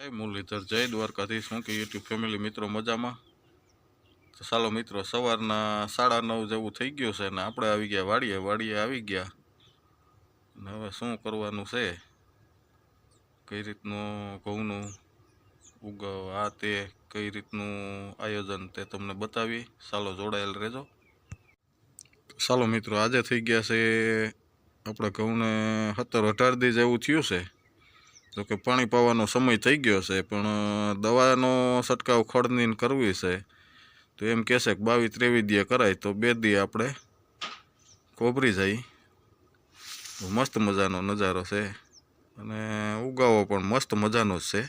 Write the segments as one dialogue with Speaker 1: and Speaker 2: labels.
Speaker 1: જય મુરલીધર, જય દ્વારકાધીશ. શું કે યુટ્યુબ ફેમિલી મિત્રો મજામાં? તો ચાલો મિત્રો, સવારના સાડા નવ જેવું થઈ ગયું છે ને આપણે આવી ગયા, વાડીએ વાડીએ આવી ગયા. ને હવે શું કરવાનું છે? કઈ રીતનું ઘઉંનું ઉગાવ, આ તે કઈ રીતનું આયોજન તે તમને બતાવી ચાલો જોડાયેલ રહેજો. ચાલો મિત્રો, આજે થઈ ગયા છે, આપણે ઘઉંને સત્તર અઢાર દી જેવું થયું છે. તો કે પાણી પાવાનો સમય થઈ ગયો છે, પણ દવાનો છંટકાવ ખડની કરવી છે. તો એમ કહેશે કે બાવીસ ત્રેવીસ દીએ કરાય, તો બે દી આપણે કોભરી જાય. મસ્ત મજાનો નજારો છે. અને ઉગાવો પણ મસ્ત મજાનો જ છે.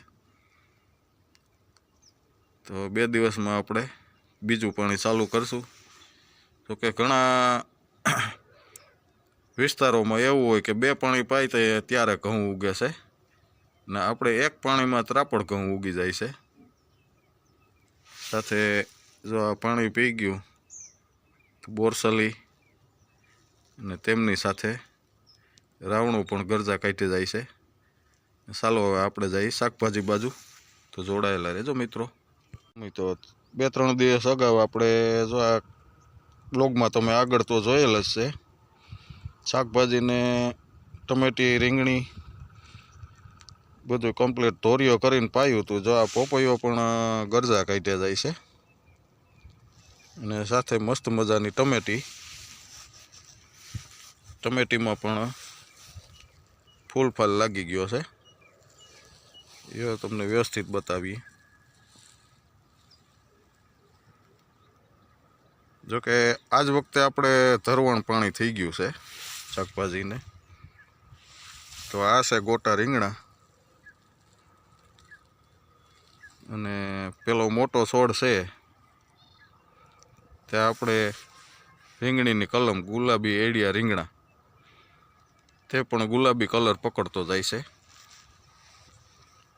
Speaker 1: તો બે દિવસમાં આપણે બીજું પાણી ચાલુ કરશું. તો કે ઘણા વિસ્તારોમાં એવું હોય કે બે પાણી પાય ત્યારે ઘઉં ઉગે છે. ને આપણે એક પાણીમાં ત્રાપડ ઘઉં ઉગી જાય છે. સાથે જો આ પાણી પી ગયું, તો બોરસલી અને તેમની સાથે રાવણું પણ ગરજા કાઢી જાય છે. ચાલો હવે આપણે જઈએ શાકભાજી બાજુ, તો જોડાયેલા રહેજો મિત્રો. તો બે ત્રણ દિવસ અગાઉ આપણે જો આ બ્લોગમાં તમે આગળ તો જોયેલ જ છે. શાકભાજીને ટમેટી, રીંગણી બધું કમ્પ્લીટ ધોરીઓ કરીને પાયું હતું. જો આ પોપૈયો પણ ગરજા કાઢ્યા જાય છે. અને સાથે મસ્ત મજાની ટમેટી. ટમેટીમાં પણ ફૂલ ફાલ લાગી ગયો છે. એ તમને વ્યવસ્થિત બતાવીએ. જોકે આજ વખતે આપણે ધરવણ પાણી થઈ ગયું છે, શાકભાજીને. તો આ છે ગોટા રીંગણા. અને પેલો મોટો છોડ છે, ત્યાં આપણે રીંગણીની કલમ, ગુલાબી એડિયા રીંગણા, તે પણ ગુલાબી કલર પકડતો જાય છે.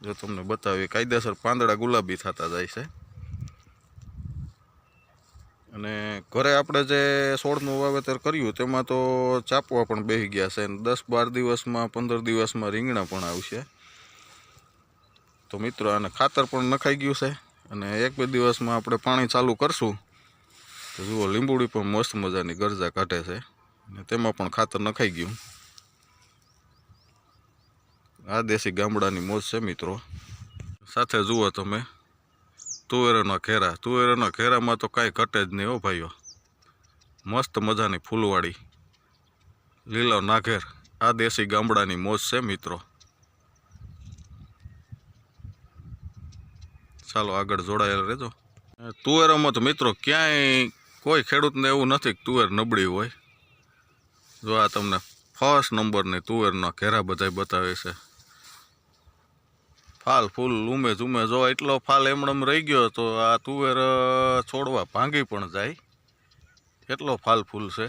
Speaker 1: જો તમને બતાવી કાયદેસર પાંદડા ગુલાબી થતા જાય છે. અને ઘરે આપણે જે છોડનું વાવેતર કર્યું, તેમાં તો ચાપવા પણ બેસી ગયા છે દસ બાર દિવસમાં, પંદર દિવસમાં રીંગણા પણ આવશે. તો મિત્રો, આને ખાતર પણ નખાઈ ગયું છે. અને એક બે દિવસમાં આપણે પાણી ચાલુ કરશું. તો જુઓ, લીંબુડી પણ મસ્ત મજાની ગરજા કાઢે છે. અને તેમાં પણ ખાતર નખાઈ ગયું. આ દેશી ગામડાની મોજ છે મિત્રો. સાથે જુઓ તમે, તુવેરના ઘેરા. તુવેરના ઘેરામાં તો કાંઈ ઘટે જ નહીં હો ભાઈઓ. મસ્ત મજાની ફૂલવાળી લીલો નાઘેર. આ દેશી ગામડાની મોજ છે મિત્રો. ચાલો આગળ જોડાયેલ રહેજો. તુવેરમાં તો મિત્રો ક્યાંય કોઈ ખેડૂતને એવું નથી કે તુવેર નબળી હોય. જો આ તમને ફર્સ્ટ નંબરની તુવેરના ઘેરા બધાય બતાવે છે. ફાલ ફૂલ ઉમે જો એટલો ફાલ એમણમ રહી ગયો તો આ તુવેર છોડવા ભાંગી પણ જાય. એટલો ફાલ ફૂલ છે.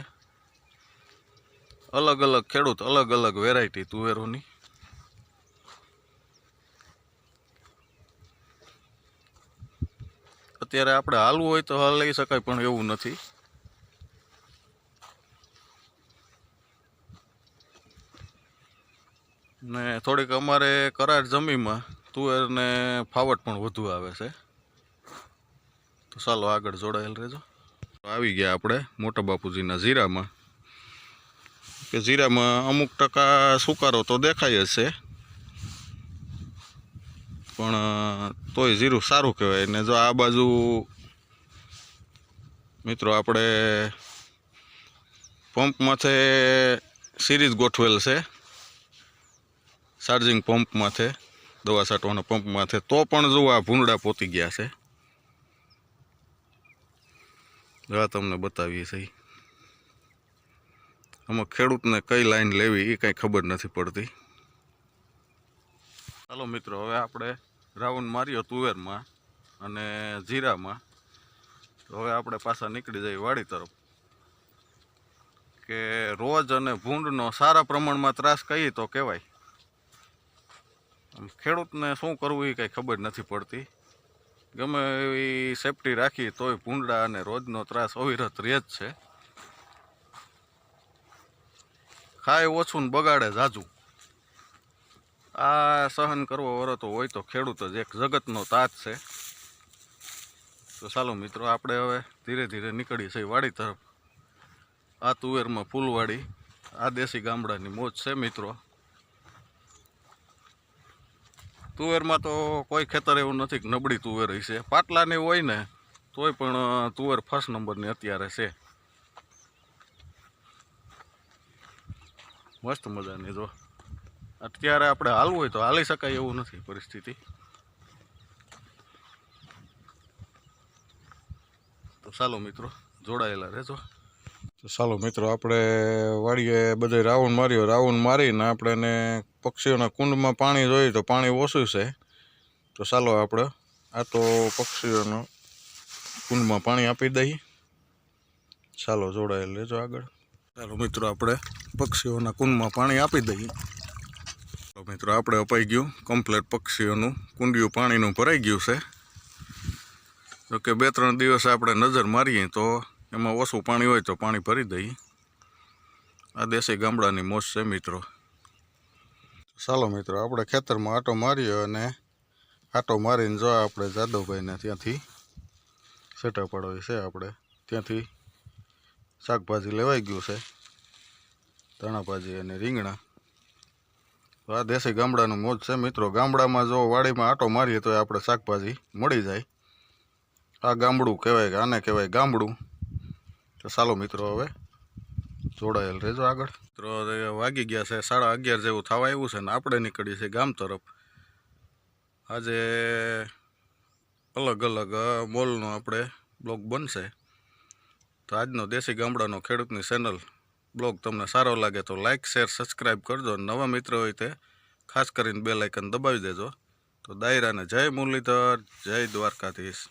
Speaker 1: અલગ અલગ ખેડૂત અલગ અલગ વેરાયટી તુવેરોની. અત્યારે આપણે હાલવું હોય તો હાલ લઈ શકાય, પણ એવું નથી. ને થોડીક અમારે કરાર જમીનમાં તુવેરને ફાવટ પણ વધુ આવે છે. તો ચાલો આગળ જોડાયેલ રહેજો. આવી ગયા આપણે મોટા બાપુજીના જીરામાં કે જીરામાં અમુક ટકા સુકારો તો દેખાય જ છે. પણ તોય જીરું સારું કહેવાય. ને જો આ બાજુ મિત્રો આપણે પંપ માથે સિરીઝ ગોઠવેલ છે. ચાર્જિંગ પંપ માથે દવા છાંટવાના પંપ માથે તો પણ જો આ ભૂંડા પોતી ગયા છે. આ તમને બતાવીએ સહી આમાં ખેડૂતને કઈ લાઈન લેવી એ કાંઈ ખબર નથી પડતી. ચાલો મિત્રો, હવે આપણે રાઉન્ડ માર્યો તુવેરમાં અને જીરામાં. તો હવે આપણે પાછા નીકળી જઈએ વાડી તરફ. કે રોજ અને ભૂંડનો સારા પ્રમાણમાં ત્રાસ કહીએ તો કહેવાય. ખેડૂતને શું કરવું એ કાંઈ ખબર નથી પડતી. ગમે એવી સેફટી રાખી તોય ભૂંડા અને રોજનો ત્રાસ અવિરત રહે જ છે. ખાય ઓછું ને બગાડે જાજુ. આ સહન કરવો વરતો હોય તો ખેડૂત જ એક જગતનો તાજ છે. તો ચાલો મિત્રો, આપણે હવે ધીરે ધીરે નીકળીએ છીએ વાડી તરફ. આ તુવેરમાં ફૂલવાડી, આ દેશી ગામડાની મોજ છે મિત્રો. તુવેરમાં તો કોઈ ખેતર એવું નથી કે નબળી તુવેર હશે. પાટલાની હોય ને, તોય પણ તુવેર ફર્સ્ટ નંબરની અત્યારે છે. મસ્ત મજાની જો. અત્યારે આપણે હાલવું હોય તો હાલી શકાય એવું નથી પરિસ્થિતિ. તો ચાલો મિત્રો, જોડાયેલા રહેજો. તો ચાલો મિત્રો, આપણે વાડીએ બધે રાઉન્ડ માર્યો. રાઉન્ડ મારીને આપણે એને પક્ષીઓના કુંડમાં પાણી જોઈએ તો પાણી ઓછું છે. તો ચાલો આપણે આ તો પક્ષીઓનો કુંડમાં પાણી આપી દઈએ. ચાલો, જોડાયેલ લેજો આગળ. ચાલો મિત્રો, આપણે પક્ષીઓના કુંડમાં પાણી આપી દઈએ. મિત્રો, આપણે અપાઈ ગયું કમ્પ્લેટ પક્ષીઓનું, કુંડિયું પાણીનું ભરાઈ ગયું છે. જો કે બે ત્રણ દિવસ આપણે નજર મારીએ તો એમાં ઓછું પાણી હોય તો પાણી ભરી દઈએ. આ દેશી ગામડાની મોજ છે મિત્રો. ચાલો મિત્રો, આપણે ખેતરમાં આટો માર્યો અને આટો મારીને જો આપણે જાદવભાઈને ત્યાંથી સેટા છે આપણે. ત્યાંથી શાકભાજી લેવાઈ ગયું છે. ધાણાભાજી અને રીંગણા. તો આ દેશી ગામડાનું મોજ છે. મિત્રો, ગામડામાં જો વાડીમાં આટો મારીએ તો આપણે શાકભાજી મળી જાય. આ ગામડું કહેવાય કે, આને કહેવાય ગામડું. તો ચાલો મિત્રો, હવે જોડાયેલ રહેજો આગળ. મિત્રો વાગી ગયા છે સાડા અગિયાર જેવું થવા આવ્યું છે ને આપણે નીકળીએ છીએ ગામ તરફ. આજે અલગ અલગ મોલનો આપણે બ્લોગ બનશે. તો આજનો દેશી ગામડાનો ખેડૂતની ચેનલ બ્લોગ તમને સારો લાગે તો લાઇક શેર સબસ્ક્રાઈબ કરજો નવા મિત્ર હોય તે ખાસ કરીને બે લાઇકન દબાવી દેજો. તો દાયરાને જય મુરલીધર, જય દ્વારકાધીશ.